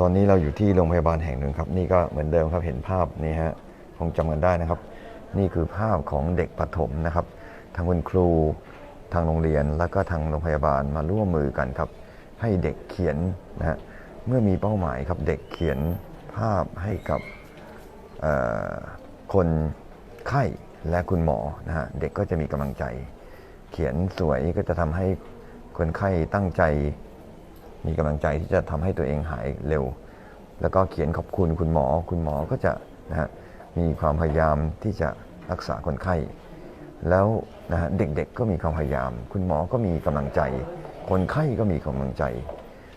ตอนนี้เราอยู่ที่โรงพยาบาลแห่งหนึ่งครับ นี่ก็เหมือนเดิมครับเห็นภาพนี่ฮะคงจำกันได้นะครับ นี่คือภาพของเด็กปฐมนะครับทางคุณครูทางโรงเรียนแล้วก็ทางโรงพยาบาลมาร่วมมือกันครับ ให้เด็กเขียนนะฮะเมื่อมีเป้าหมายครับเด็กเขียนภาพให้กับคนไข้และคุณหมอนะฮะเด็กก็จะมีกำลังใจ เขียนสวยก็จะทำให้คนไข้ตั้งใจ มีกำลังใจที่จะทำให้ตัวเองหายเร็ว แล้วก็เขียนขอบคุณคุณหมอ คุณหมอก็จะนะฮะมีความพยายามที่จะรักษาคนไข้ แล้วนะฮะเด็กๆก็มีความพยายาม คุณหมอก็มีกำลังใจ คนไข้ก็มีกำลังใจ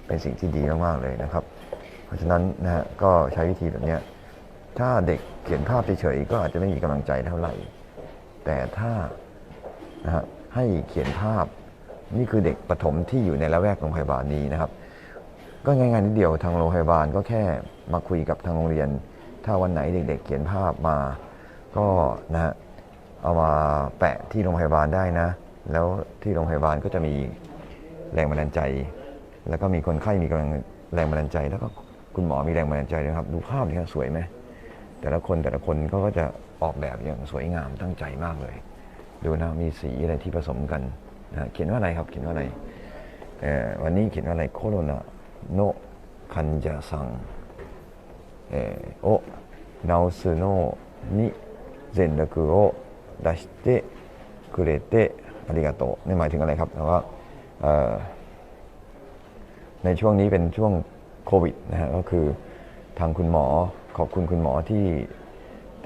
เป็นสิ่งที่ดีมากๆเลยนะครับ เพราะฉะนั้นนะฮะก็ใช้วิธีแบบนี้ถ้าเด็กเขียนภาพเฉยๆก็อาจจะไม่มีกำลังใจเท่าไหร่ แต่ถ้านะฮะให้เขียนภาพ นี่คือเด็กปฐมที่อยู่ในละแวกโรงพยาบาลนี้นะครับ ก็ง่ายๆนิดเดียวทางโรงพยาบาลก็แค่มาคุยกับทางโรงเรียน ถ้าวันไหนเด็ก ๆ เขียนภาพมา ก็นะฮะเอามาแปะที่โรงพยาบาลได้นะ แล้วที่โรงพยาบาลก็จะมีแรงบันดาลใจ แล้วก็มีคนไข้มีกำลังแรงบันดาลใจ แล้วก็คุณหมอมีแรงบันดาลใจนะครับ ดูภาพนี่สวยไหมแต่ละคนแต่ละคนก็จะออกแบบอย่างสวยงามตั้งใจมากเลย ดูนะมีสีอะไรที่ผสมกัน เขียนว่าอะไรครับ เขียนว่าอะไรวันนี้เขียนว่าอะไรโคโรนาโนคันจาซังโอนาสโนนิเซนรักโอดัชเตกุเรเตอาริกาโตนี่หมายถึงอะไรครับแต่ว่าในช่วงนี้เป็นช่วงโควิดนะฮะก็คือทางคุณหมอขอบคุณคุณหมอที่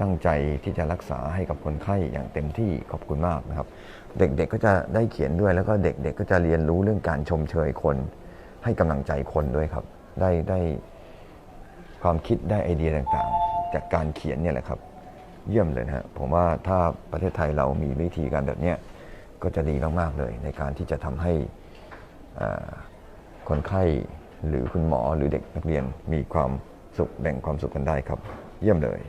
ตั้งใจที่จะรักษาให้กับคนไข้อย่างเต็มที่ขอบคุณมากนะครับ เด็กๆก็จะได้เขียนด้วยแล้วก็เด็กๆก็จะเรียนรู้เรื่องการชมเชยคน ให้กำลังใจคนด้วยครับ ได้ได้ความคิดได้ไอเดียต่างๆ จากการเขียนเนี่ยแหละครับ เยี่ยมเลยฮะผมว่าถ้าประเทศไทยเรามีวิธีการแบบเนี้ยก็จะดีมากๆเลย ในการที่จะทำให้คนไข้หรือคุณหมอหรือเด็กนักเรียนมีความสุขแบ่งความสุขกันได้ครับ เยี่ยมเลย